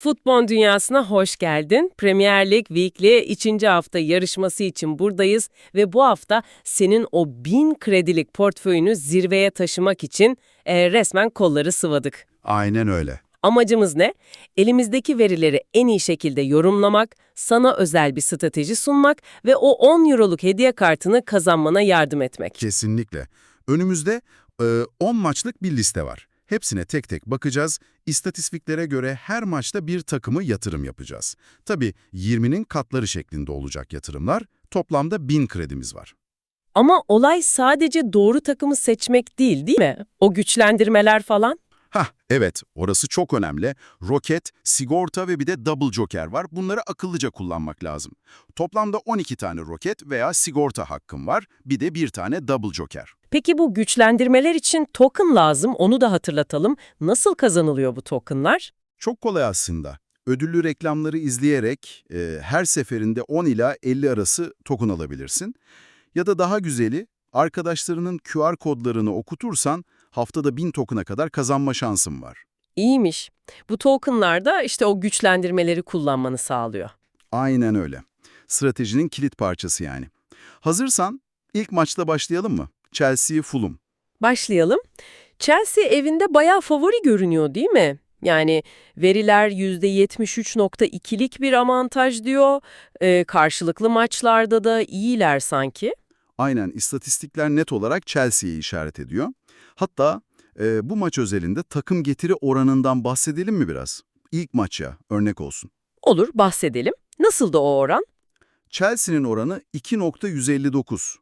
Futbol dünyasına hoş geldin. Premier Lig Weekly 3. hafta yarışması için buradayız ve bu hafta senin o bin kredilik portföyünü zirveye taşımak için e, resmen kolları sıvadık. Aynen öyle. Amacımız ne? Elimizdeki verileri en iyi şekilde yorumlamak, sana özel bir strateji sunmak ve o 10 euroluk hediye kartını kazanmana yardım etmek. Kesinlikle. Önümüzde e, 10 maçlık bir liste var. Hepsine tek tek bakacağız. İstatistiklere göre her maçta bir takımı yatırım yapacağız. Tabii 20'nin katları şeklinde olacak yatırımlar. Toplamda 1000 kredimiz var. Ama olay sadece doğru takımı seçmek değil değil mi? O güçlendirmeler falan. Evet, orası çok önemli. Roket, sigorta ve bir de double joker var. Bunları akıllıca kullanmak lazım. Toplamda 12 tane roket veya sigorta hakkım var. Bir de bir tane double joker. Peki bu güçlendirmeler için token lazım, onu da hatırlatalım. Nasıl kazanılıyor bu tokenlar? Çok kolay aslında. Ödüllü reklamları izleyerek e, her seferinde 10 ila 50 arası token alabilirsin. Ya da daha güzeli, arkadaşlarının QR kodlarını okutursan haftada 1000 token'a kadar kazanma şansın var. İyiymiş. Bu tokenlar da işte o güçlendirmeleri kullanmanı sağlıyor. Aynen öyle. Stratejinin kilit parçası yani. Hazırsan ilk maçla başlayalım mı? Chelsea Fulham. Başlayalım. Chelsea evinde bayağı favori görünüyor değil mi? Yani veriler %73.2'lik bir avantaj diyor. Ee, karşılıklı maçlarda da iyiler sanki. Aynen istatistikler net olarak Chelsea'yi işaret ediyor. Hatta e, bu maç özelinde takım getiri oranından bahsedelim mi biraz? İlk maç ya, örnek olsun. Olur bahsedelim. Nasıl da o oran? Chelsea'nin oranı 2.159.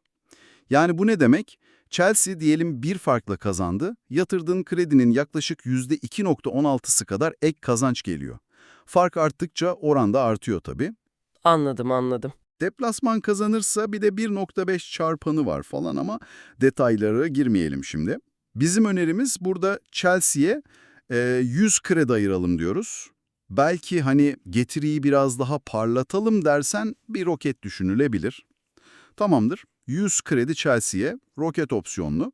Yani bu ne demek? Chelsea diyelim bir farkla kazandı, yatırdığın kredinin yaklaşık %2.16'sı kadar ek kazanç geliyor. Fark arttıkça oran da artıyor tabii. Anladım anladım. Deplasman kazanırsa bir de 1.5 çarpanı var falan ama detaylara girmeyelim şimdi. Bizim önerimiz burada Chelsea'ye e, 100 kredi ayıralım diyoruz. Belki hani getiriyi biraz daha parlatalım dersen bir roket düşünülebilir. Tamamdır. 100 kredi Chelsea'ye, roket opsiyonlu.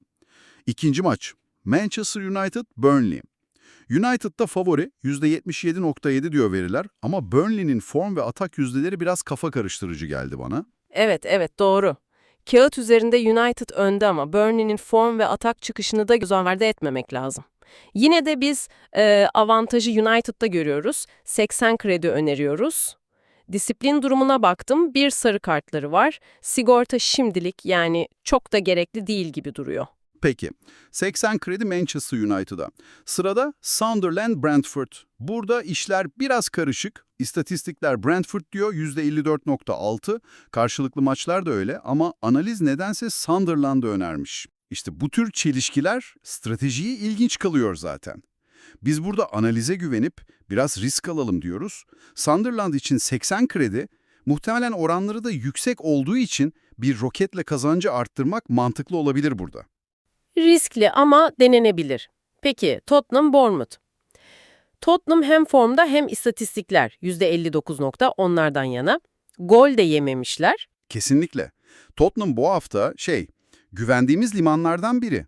İkinci maç. Manchester United, Burnley. United'da favori %77.7 diyor veriler ama Burnley'nin form ve atak yüzdeleri biraz kafa karıştırıcı geldi bana. Evet evet doğru. Kağıt üzerinde United önde ama Burnley'nin form ve atak çıkışını da göz ardı etmemek lazım. Yine de biz e, avantajı United'da görüyoruz. 80 kredi öneriyoruz. Disiplin durumuna baktım. Bir sarı kartları var. Sigorta şimdilik yani çok da gerekli değil gibi duruyor. Peki, 80 kredi Manchester United'a. Sırada Sunderland Brentford. Burada işler biraz karışık. İstatistikler Brentford diyor %54.6. Karşılıklı maçlar da öyle ama analiz nedense Sunderland'ı önermiş. İşte bu tür çelişkiler stratejiyi ilginç kılıyor zaten. Biz burada analize güvenip biraz risk alalım diyoruz. Sunderland için 80 kredi, muhtemelen oranları da yüksek olduğu için bir roketle kazancı arttırmak mantıklı olabilir burada. Riskli ama denenebilir. Peki Tottenham Bournemouth. Tottenham hem formda hem istatistikler %59 onlardan yana. Gol de yememişler. Kesinlikle. Tottenham bu hafta şey, güvendiğimiz limanlardan biri.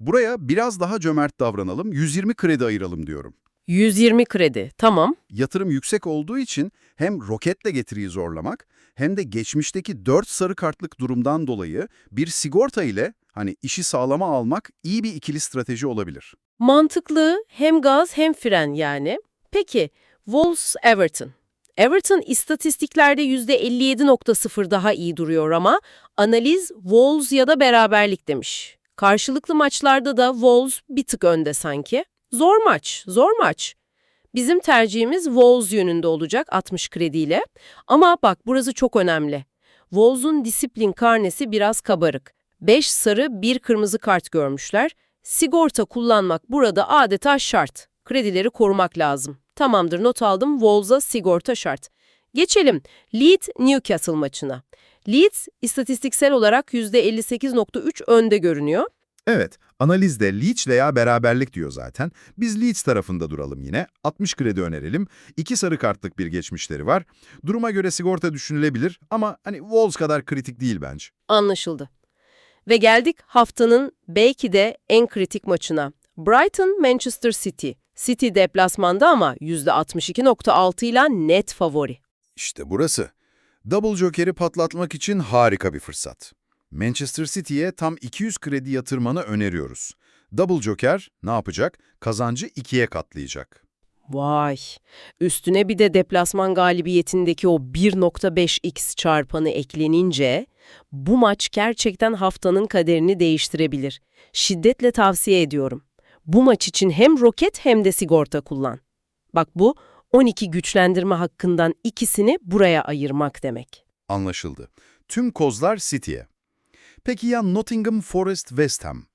Buraya biraz daha cömert davranalım, 120 kredi ayıralım diyorum. 120 kredi. Tamam. Yatırım yüksek olduğu için hem roketle getiriyi zorlamak hem de geçmişteki 4 sarı kartlık durumdan dolayı bir sigorta ile hani işi sağlama almak iyi bir ikili strateji olabilir. Mantıklı hem gaz hem fren yani. Peki Wolves Everton. Everton istatistiklerde %57.0 daha iyi duruyor ama analiz Wolves ya da beraberlik demiş. Karşılıklı maçlarda da Wolves bir tık önde sanki. Zor maç, zor maç. Bizim tercihimiz Wolves yönünde olacak 60 krediyle. Ama bak burası çok önemli. Wolves'un disiplin karnesi biraz kabarık. 5 sarı, 1 kırmızı kart görmüşler. Sigorta kullanmak burada adeta şart. Kredileri korumak lazım. Tamamdır not aldım Wolves'a sigorta şart. Geçelim Leeds-Newcastle maçına. Leeds istatistiksel olarak %58.3 önde görünüyor. Evet, analizde Leach veya beraberlik diyor zaten. Biz Leeds tarafında duralım yine. 60 kredi önerelim. İki sarı kartlık bir geçmişleri var. Duruma göre sigorta düşünülebilir ama hani Wolves kadar kritik değil bence. Anlaşıldı. Ve geldik haftanın belki de en kritik maçına. Brighton-Manchester City. City deplasmanda ama %62.6 ile net favori. İşte burası. Double Joker'i patlatmak için harika bir fırsat. Manchester City'ye tam 200 kredi yatırmanı öneriyoruz. Double Joker ne yapacak? Kazancı ikiye katlayacak. Vay! Üstüne bir de deplasman galibiyetindeki o 1.5x çarpanı eklenince bu maç gerçekten haftanın kaderini değiştirebilir. Şiddetle tavsiye ediyorum. Bu maç için hem roket hem de sigorta kullan. Bak bu 12 güçlendirme hakkından ikisini buraya ayırmak demek. Anlaşıldı. Tüm kozlar City'ye. Peki ya Nottingham Forest West Ham?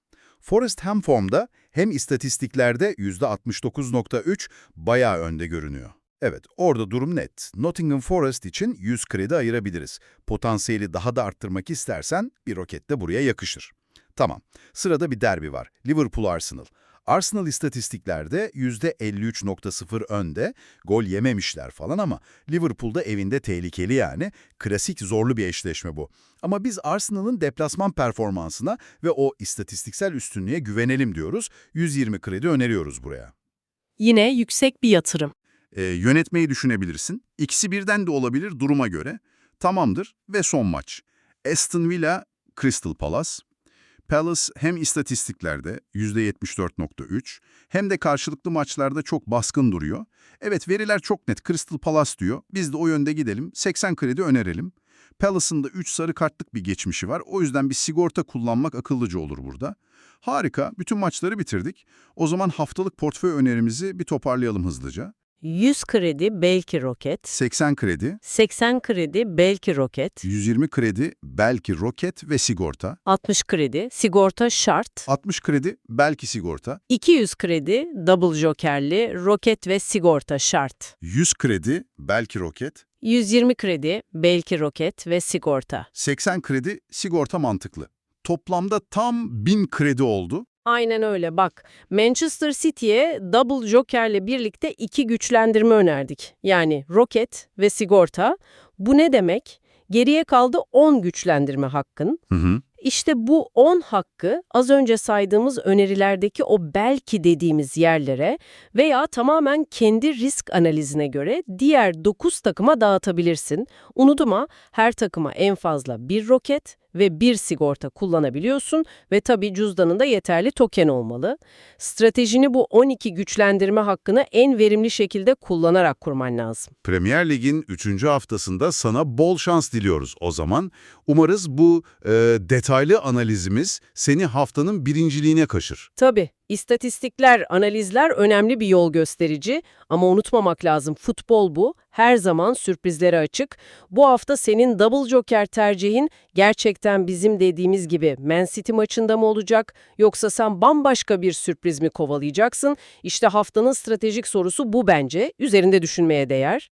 Forest Ham formda hem istatistiklerde %69.3 bayağı önde görünüyor. Evet, orada durum net. Nottingham Forest için 100 kredi ayırabiliriz. Potansiyeli daha da arttırmak istersen bir roket de buraya yakışır. Tamam, sırada bir derbi var. Liverpool-Arsenal. Arsenal istatistiklerde %53.0 önde, gol yememişler falan ama Liverpool'da evinde tehlikeli yani. Klasik zorlu bir eşleşme bu. Ama biz Arsenal'ın deplasman performansına ve o istatistiksel üstünlüğe güvenelim diyoruz. 120 kredi öneriyoruz buraya. Yine yüksek bir yatırım. Ee, yönetmeyi düşünebilirsin. İkisi birden de olabilir duruma göre. Tamamdır ve son maç. Aston Villa, Crystal Palace. Palace hem istatistiklerde %74.3 hem de karşılıklı maçlarda çok baskın duruyor. Evet veriler çok net Crystal Palace diyor. Biz de o yönde gidelim. 80 kredi önerelim. Palace'ın da 3 sarı kartlık bir geçmişi var. O yüzden bir sigorta kullanmak akıllıca olur burada. Harika. Bütün maçları bitirdik. O zaman haftalık portföy önerimizi bir toparlayalım hızlıca. 100 kredi belki roket, 80 kredi, 80 kredi belki roket, 120 kredi, belki roket ve sigorta, 60 kredi sigorta şart, 60 kredi, belki sigorta, 200 kredi double jokerli roket ve sigorta şart. 100 kredi, belki roket, 120 kredi belki roket ve sigorta. 80 kredi, sigorta mantıklı. Toplamda tam 1000 kredi oldu. Aynen öyle bak. Manchester City'ye double jokerle birlikte iki güçlendirme önerdik. Yani roket ve sigorta. Bu ne demek? Geriye kaldı 10 güçlendirme hakkın. Hı hı. İşte bu 10 hakkı az önce saydığımız önerilerdeki o belki dediğimiz yerlere veya tamamen kendi risk analizine göre diğer 9 takıma dağıtabilirsin. Unutma her takıma en fazla bir roket ve bir sigorta kullanabiliyorsun ve tabii cüzdanında yeterli token olmalı. Stratejini bu 12 güçlendirme hakkını en verimli şekilde kullanarak kurman lazım. Premier Lig'in 3. haftasında sana bol şans diliyoruz o zaman. Umarız bu e, detaylı analizimiz seni haftanın birinciliğine kaşır. Tabii, istatistikler, analizler önemli bir yol gösterici ama unutmamak lazım futbol bu, her zaman sürprizlere açık. Bu hafta senin double joker tercihin gerçekten bizim dediğimiz gibi Man City maçında mı olacak yoksa sen bambaşka bir sürpriz mi kovalayacaksın? İşte haftanın stratejik sorusu bu bence, üzerinde düşünmeye değer.